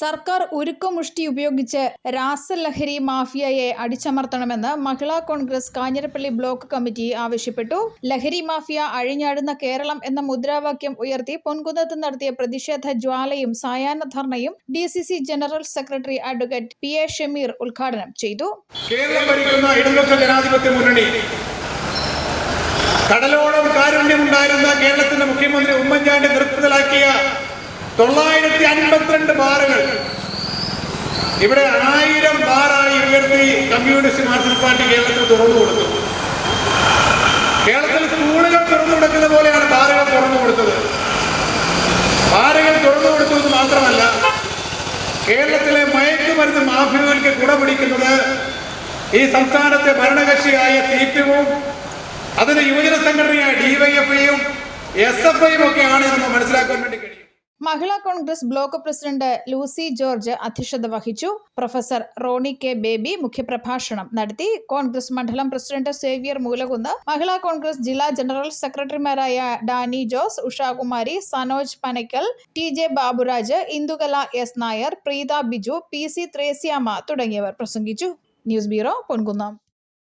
സർക്കാർ ഉരുക്കുമുഷ്ടി ഉപയോഗിച്ച് രാസലഹരി മാഫിയയെ അടിച്ചമർത്തണമെന്ന് മഹിളാ കോൺഗ്രസ് കാഞ്ഞിരപ്പള്ളി ബ്ലോക്ക് കമ്മിറ്റി ആവശ്യപ്പെട്ടു. ലഹരി മാഫിയ അഴിഞ്ഞാടുന്ന കേരളം എന്ന മുദ്രാവാക്യം ഉയർത്തി പൊൻകുന്നത്ത് നടത്തിയ പ്രതിഷേധ ജ്വാലയും സായാഹ്ന ധർണയും D C C general secretary advocate P A Shameer ഉദ്ഘാടനം ചെയ്തു. ഭരിക്കുന്ന ഇടതുപക്ഷ ജനാധിപത്യ മുന്നണി. കടലോളം കാരുണ്യമുണ്ടായിരുന്ന കേരളത്തിന്റെ മുഖ്യമന്ത്രി ഉമ്മൻചാണ്ടി നിർത്തലാക്കിയ തൊള്ളായിരത്തി അൻപത്തിരണ്ട് ബാറുകൾ. ഇവിടെ ആയിരം ബാറായി ഉയർത്തി കമ്മ്യൂണിസ്റ്റ് മാർക്സിസ്റ്റ് പാർട്ടി കേരളത്തിൽ തുറന്നു കൊടുത്തു. കേരളത്തിൽ സ്കൂളുകൾ തുറന്നു കൊടുക്കുന്ന പോലെയാണ് ബാറുകൾ തുറന്നു കൊടുത്തത്. ബാറുകൾ തുറന്നു കൊടുത്തു എന്ന് മാത്രമല്ല കേരളത്തിലെ മയക്കുമരുന്ന് മാഫിയകൾക്ക് കുടപിടിക്കുന്നത് ഈ സംസ്ഥാനത്തെ ഭരണകക്ഷിയായ സി പി എമ്മും അതിന് യുവജന സംഘടനയായ ഡിവൈഎഫ്ഐയും എസ് എഫ് ഐയും ഒക്കെയാണ് നമ്മൾ മനസ്സിലാക്കാൻ വേണ്ടി കഴിയും. Mahila Congress block president Lucy George അധ്യക്ഷത വഹിച്ചു. പ്രൊഫസർ റോണി കെ ബേബി മുഖ്യപ്രഭാഷണം നടത്തി. കോൺഗ്രസ് മണ്ഡലം പ്രസിഡന്റ് സേവ്യർ മൂലകുന്ന് മഹിളാ കോൺഗ്രസ് ജില്ലാ ജനറൽ സെക്രട്ടറിമാരായ Dani Jose Ushakumari Sanoj Panakkal T J Baburaj Indukala S Nair Preetha Biju P C Threasiamma തുടങ്ങിയവർ പ്രസംഗിച്ചു. News bureau Ponkunnam.